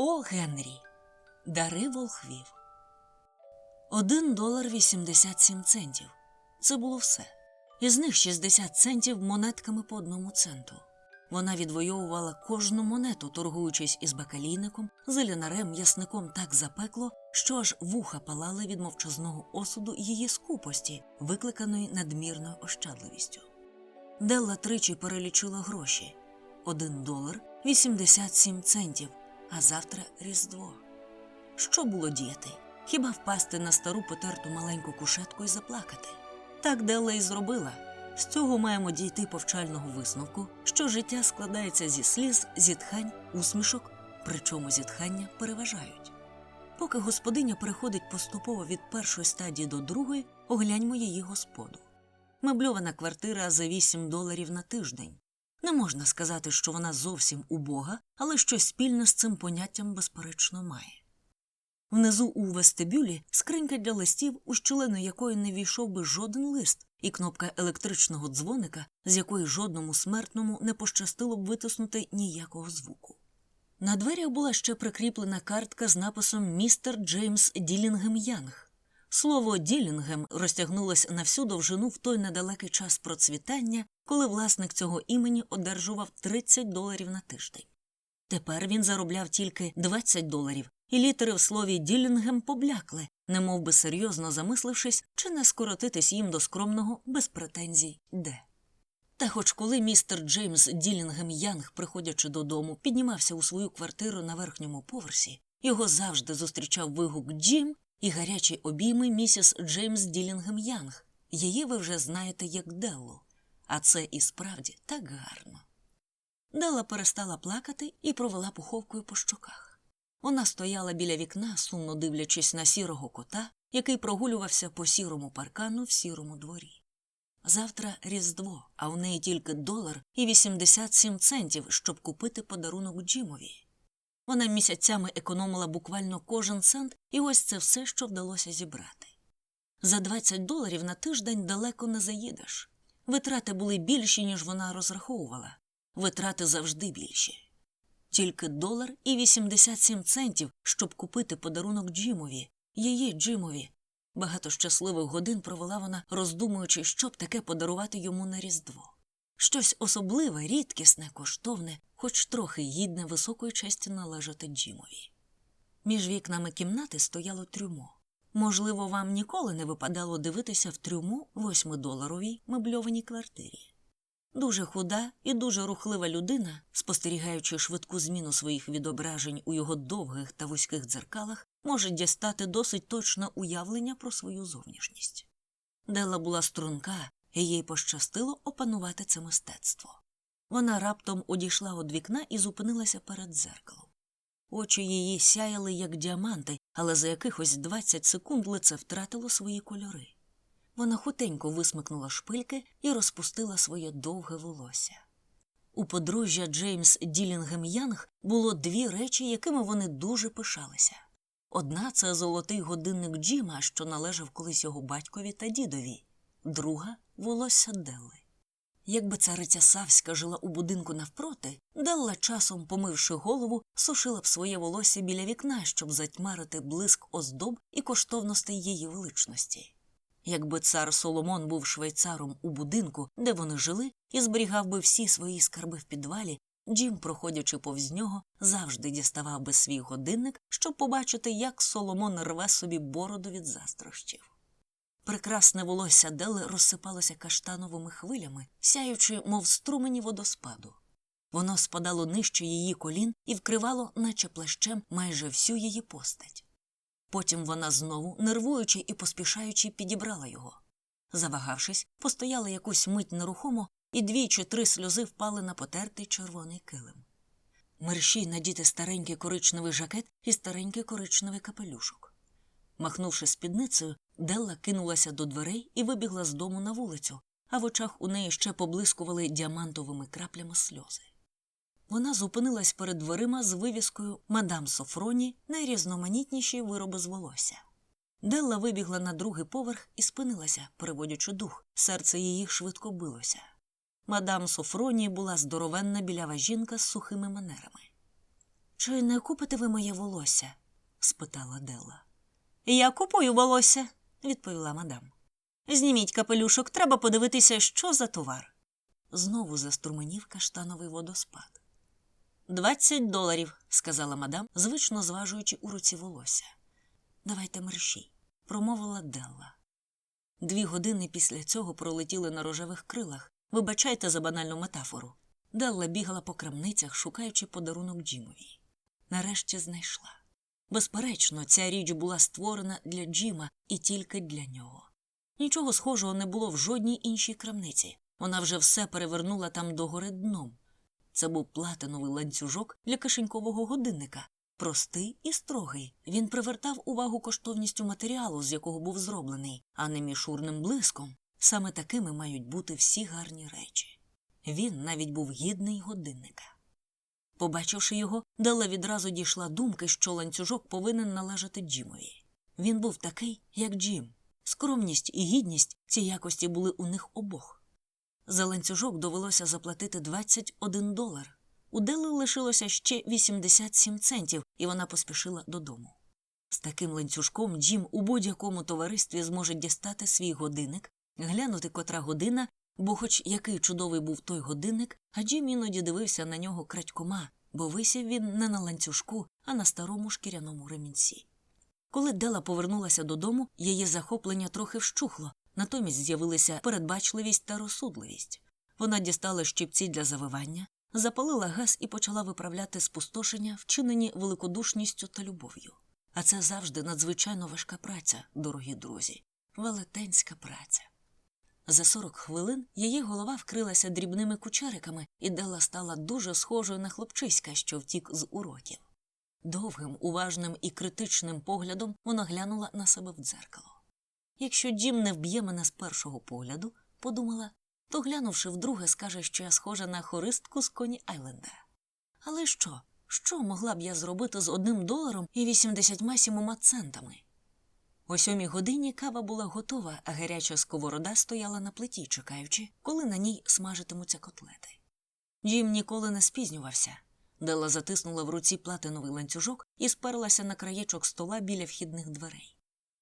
О. Генрі. Дари волхвів. Один долар вісімдесят сім центів. Це було все. Із них 60 центів монетками по одному центу. Вона відвоювала кожну монету, торгуючись із бакалійником, зелянарем, ясником так запекло, що аж вуха палали від мовчазного осуду її скупості, викликаної надмірною ощадливістю. Делла тричі перелічила гроші один долар 87 центів, а завтра Різдво. Що було діяти? Хіба впасти на стару потерту маленьку кушетку і заплакати? Так Делла і зробила. З цього маємо дійти повчального висновку, що життя складається зі сліз, зітхань, усмішок, причому зітхання переважають. Поки господиня переходить поступово від першої стадії до другої, огляньмо її господу. Мебльована квартира за 8 доларів на тиждень. Не можна сказати, що вона зовсім убога, але щось спільне з цим поняттям безперечно має. Внизу у вестибюлі скринька для листів, у щілину якої не війшов би жоден лист, і кнопка електричного дзвоника, з якої жодному смертному не пощастило б витиснути ніякого звуку. На дверях була ще прикріплена картка з написом Містер Джеймс Ділінгем Янг. Слово Ділінгем розтягнулося на всю довжину в той недалекий час процвітання, коли власник цього імені одержував 30 доларів на тиждень. Тепер він заробляв тільки 20 доларів, і літери в слові Ділінгем поблякли, немов би серйозно замислившись, чи не скоротитись їм до скромного без претензій де. Та хоч коли містер Джеймс Ділінгем Янг, приходячи додому, піднімався у свою квартиру на верхньому поверсі, його завжди зустрічав вигук Джим і гарячі обійми місіс Джеймс Ділінгем Янг. Її ви вже знаєте як Деллу, а це і справді так гарно. Делла перестала плакати і провела пуховкою по щоках. Вона стояла біля вікна, сумно дивлячись на сірого кота, який прогулювався по сірому паркану в сірому дворі. Завтра Різдво, а в неї тільки долар і 87 центів, щоб купити подарунок Джимові. Вона місяцями економила буквально кожен цент, і ось це все, що вдалося зібрати. За 20 доларів на тиждень далеко не заїдеш. Витрати були більші, ніж вона розраховувала. Витрати завжди більші. Тільки долар і 87 центів, щоб купити подарунок Джимові, її Джимові. Багато щасливих годин провела вона, роздумуючи, щоб таке подарувати йому на Різдво. Щось особливе, рідкісне, коштовне, хоч трохи гідне високої честі належати Джимові. Між вікнами кімнати стояло трюмо. Можливо, вам ніколи не випадало дивитися в трюмо восьмидоларовій мебльованій квартирі. Дуже худа і дуже рухлива людина, спостерігаючи швидку зміну своїх відображень у його довгих та вузьких дзеркалах, може дістати досить точне уявлення про свою зовнішність. Дела була струнка, і їй пощастило опанувати це мистецтво. Вона раптом одійшла від вікна і зупинилася перед дзеркалом. Очі її сяяли, як діаманти, але за якихось 20 секунд лице втратило свої кольори. Вона хутенько висмикнула шпильки і розпустила своє довге волосся. У подружжя Джеймс Ділінгем Янг було дві речі, якими вони дуже пишалися. Одна це золотий годинник Джима, що належав колись його батькові та дідові, друга волосся Делли. Якби цариця Савська жила у будинку навпроти, Делла часом, помивши голову, сушила б своє волосся біля вікна, щоб затьмарити блиск оздоб і коштовностей її величності. Якби цар Соломон був швейцаром у будинку, де вони жили, і зберігав би всі свої скарби в підвалі, Джим, проходячи повз нього, завжди діставав би свій годинник, щоб побачити, як Соломон рве собі бороду від застрощів. Прекрасне волосся Дели розсипалося каштановими хвилями, сяючи, мов струмені водоспаду. Воно спадало нижче її колін і вкривало, наче плащем, майже всю її постать. Потім вона знову, нервуючи і поспішаючи, підібрала його. Завагавшись, постояла якусь мить нерухомо, і дві чи три сльози впали на потертий червоний килим. Мерщій надіти старенький коричневий жакет і старенький коричневий капелюшок. Махнувши спідницею, Делла кинулася до дверей і вибігла з дому на вулицю, а в очах у неї ще поблискували діамантовими краплями сльози. Вона зупинилась перед дверима з вивіскою Мадам Софроні найрізноманітніші вироби з волосся. Делла вибігла на другий поверх і спинилася, переводячи дух, серце її швидко билося. Мадам Софроні була здоровенна білява жінка з сухими манерами. Чи не купите ви моє волосся? спитала Делла. Я купую волосся, відповіла мадам. Зніміть капелюшок, треба подивитися, що за товар. Знову заструменів каштановий водоспад. Двадцять доларів, сказала мадам, звично зважуючи у руці волосся. Давайте мерщій, промовила Делла. Дві години після цього пролетіли на рожевих крилах. Вибачайте за банальну метафору. Делла бігала по крамницях, шукаючи подарунок Джимові. Нарешті знайшла. Безперечно, ця річ була створена для Джима і тільки для нього. Нічого схожого не було в жодній іншій крамниці. Вона вже все перевернула там догори дном. Це був платиновий ланцюжок для кишенькового годинника. Простий і строгий. Він привертав увагу коштовністю матеріалу, з якого був зроблений, а не мішурним блиском. Саме такими мають бути всі гарні речі. Він навіть був гідний годинника. Побачивши його, Делла відразу дійшла думки, що ланцюжок повинен належати Джимові. Він був такий, як Джим. Скромність і гідність ці якості були у них обох. За ланцюжок довелося заплатити 21 долар. У Дели лишилося ще 87 центів, і вона поспішила додому. З таким ланцюжком Джим у будь-якому товаристві зможе дістати свій годинник, глянути котра година, бо хоч який чудовий був той годинник, а Джим іноді дивився на нього крадькома, бо висів він не на ланцюжку, а на старому шкіряному ремінці. Коли Дела повернулася додому, її захоплення трохи вщухло, натомість з'явилися передбачливість та розсудливість. Вона дістала щипці для завивання, запалила газ і почала виправляти спустошення, вчинені великодушністю та любов'ю. А це завжди надзвичайно важка праця, дорогі друзі, велетенська праця. За сорок хвилин її голова вкрилася дрібними кучериками, і Дела стала дуже схожою на хлопчиська, що втік з уроків. Довгим, уважним і критичним поглядом вона глянула на себе в дзеркало. Якщо Джим не вб'є мене з першого погляду, подумала, то глянувши вдруге, скаже, що я схожа на хористку з коні Айленда. Але що? Що могла б я зробити з одним доларом і 87 центами? О сьомій годині кава була готова, а гаряча сковорода стояла на плиті, чекаючи, коли на ній смажитимуться котлети. Джим ніколи не спізнювався. Дела затиснула в руці платиновий ланцюжок і сперлася на краєчок стола біля вхідних дверей.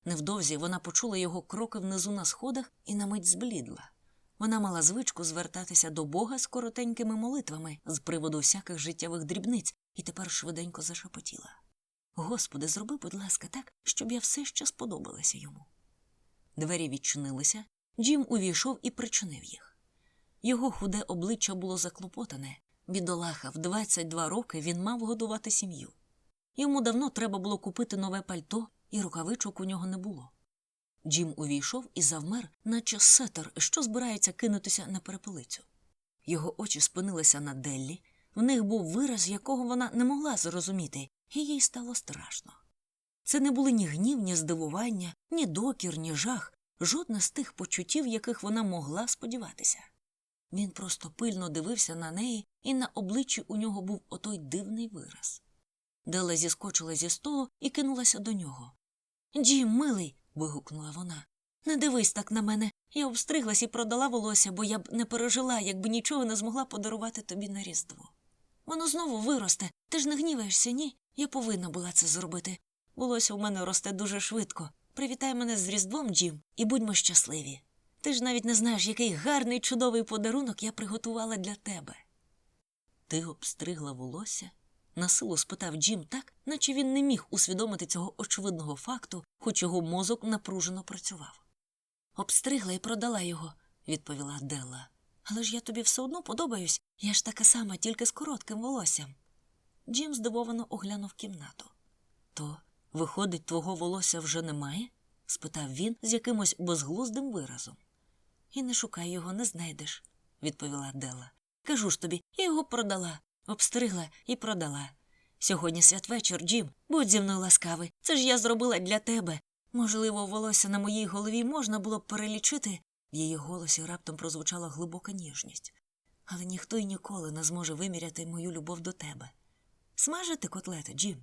Невдовзі вона почула його кроки внизу на сходах і на мить зблідла. Вона мала звичку звертатися до Бога з коротенькими молитвами з приводу всяких життєвих дрібниць і тепер швиденько зашепотіла. Господи, зроби, будь ласка, так, щоб я все ще сподобалася йому. Двері відчинилися, Джим увійшов і причинив їх. Його худе обличчя було заклопотане. Бідолаха, в 22 роки він мав годувати сім'ю. Йому давно треба було купити нове пальто, і рукавичок у нього не було. Джим увійшов і завмер, наче сетер, що збирається кинутися на перепелицю. Його очі спинилися на Деллі, в них був вираз, якого вона не могла зрозуміти, і їй стало страшно. Це не були ні гнів, ні здивування, ні докір, ні жах, жодне з тих почуттів, яких вона могла сподіватися. Він просто пильно дивився на неї, і на обличчі у нього був отой дивний вираз. Дела зіскочила зі столу і кинулася до нього. Джим, милий. вигукнула вона. Не дивись так на мене. Я обстриглась і продала волосся, бо я б не пережила, якби нічого не змогла подарувати тобі на Різдво. Воно знову виросте. Ти ж не гніваєшся, ні? Я повинна була це зробити. Волосся у мене росте дуже швидко. Привітай мене з Різдвом, Джим, і будьмо щасливі. Ти ж навіть не знаєш, який гарний чудовий подарунок я приготувала для тебе. Ти обстригла волосся? насилу спитав Джим так, наче він не міг усвідомити цього очевидного факту, хоч його мозок напружено працював. Обстригла і продала його, відповіла Делла. Але ж я тобі все одно подобаюсь, я ж така сама, тільки з коротким волоссям. Джим здивовано оглянув кімнату. То, виходить, твого волосся вже немає? спитав він з якимось безглуздим виразом. І не шукай його, не знайдеш, відповіла Дела. Кажу ж тобі, я його продала, обстригла і продала. Сьогодні святвечір, Джим, будь зі мною ласкавий. Це ж я зробила для тебе. Можливо, волосся на моїй голові можна було б перелічити. В її голосі раптом прозвучала глибока ніжність. Але ніхто й ніколи не зможе виміряти мою любов до тебе. Смажити котлети, Джим.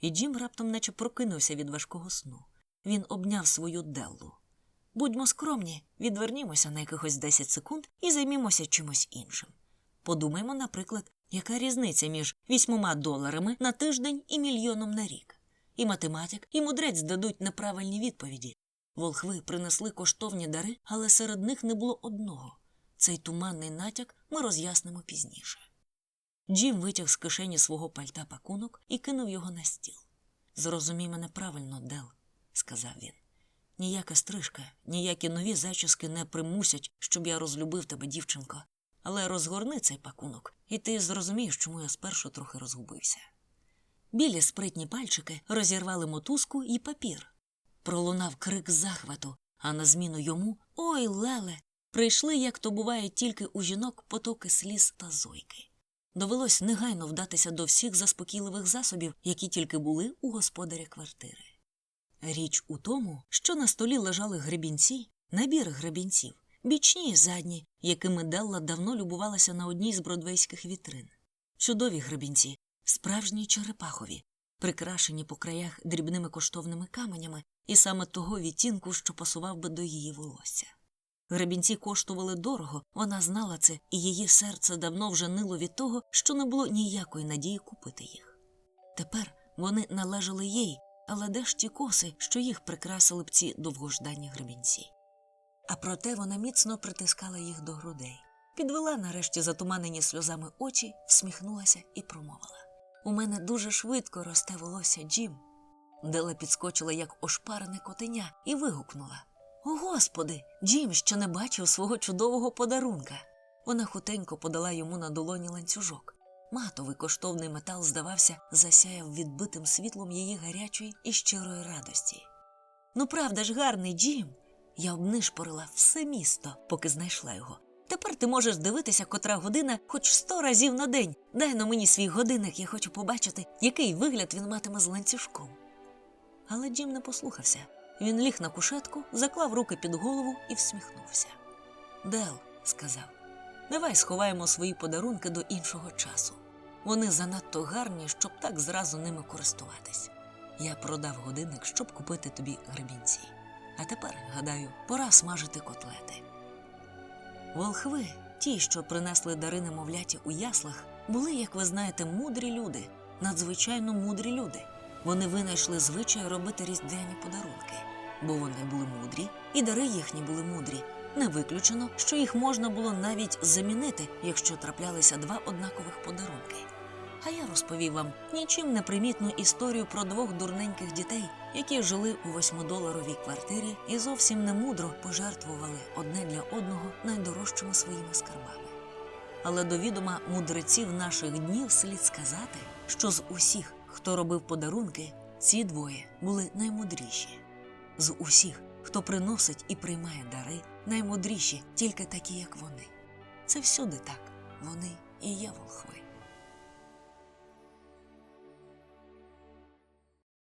І Джим раптом наче прокинувся від важкого сну. Він обняв свою Деллу. Будьмо скромні, відвернімося на якихось 10 секунд і займімося чимось іншим. Подумаймо, наприклад, Яка різниця між вісьмома доларами на тиждень і мільйоном на рік? І математик, і мудрець дадуть неправильні відповіді. Волхви принесли коштовні дари, але серед них не було одного. Цей туманний натяк ми роз'яснимо пізніше. Джим витяг з кишені свого пальта пакунок і кинув його на стіл. Зрозумій мене правильно, Дел, сказав він. Ніяка стрижка, ніякі нові зачіски не примусять, щоб я розлюбив тебе, дівчинко. Але розгорни цей пакунок, і ти зрозумієш, чому я спершу трохи розгубився. Білі спритні пальчики розірвали мотузку і папір. Пролунав крик захвату, а на зміну йому Ой, Леле! Прийшли, як то буває тільки у жінок, потоки сліз та зойки. Довелось негайно вдатися до всіх заспокійливих засобів, які тільки були у господаря квартири. Річ у тому, що на столі лежали гребінці, набір гребінців, бічні й задні, якими Делла давно любувалася на одній з бродвейських вітрин. Чудові гребінці, справжні черепахові, прикрашені по краях дрібними коштовними каменями і саме того відтінку, що пасував би до її волосся. Гребінці коштували дорого, вона знала це, і її серце давно вже нило від того, що не було ніякої надії купити їх. Тепер вони належали їй, але де ж ті коси, що їх прикрасили б ці довгождані гребінці? А проте вона міцно притискала їх до грудей, підвела нарешті затуманені сльозами очі, всміхнулася і промовила У мене дуже швидко росте волосся, Джим. Дела підскочила, як ошпарене котеня, і вигукнула О, господи, Джим ще не бачив свого чудового подарунка. Вона хутенько подала йому на долоні ланцюжок. Матовий коштовний метал, здавався, засяяв відбитим світлом її гарячої і щирої радості. Ну, правда ж, гарний Джим. Я обнишпорила все місто, поки знайшла його. Тепер ти можеш дивитися, котра година хоч сто разів на день. Дай на мені свій годинник, я хочу побачити, який вигляд він матиме з ланцюжком. Але Джим не послухався. Він ліг на кушетку, заклав руки під голову і всміхнувся. Дел, сказав, давай сховаємо свої подарунки до іншого часу. Вони занадто гарні, щоб так зразу ними користуватись. Я продав годинник, щоб купити тобі гребінці. А тепер, гадаю, пора смажити котлети. Волхви, ті, що принесли дари немовляті у яслах, були, як ви знаєте, мудрі люди, надзвичайно мудрі люди. Вони винайшли звичай робити різдвяні подарунки, бо вони були мудрі, і дари їхні були мудрі. Не виключено, що їх можна було навіть замінити, якщо траплялися два однакових подарунки. А я розповів вам нічим не примітну історію про двох дурненьких дітей, які жили у восьмидоларовій квартирі і зовсім немудро пожертвували одне для одного найдорожчими своїми скарбами. Але до відома мудреців наших днів слід сказати, що з усіх, хто робив подарунки, ці двоє були наймудріші. З усіх, хто приносить і приймає дари, наймудріші тільки такі, як вони. Це всюди так, вони і є волхви.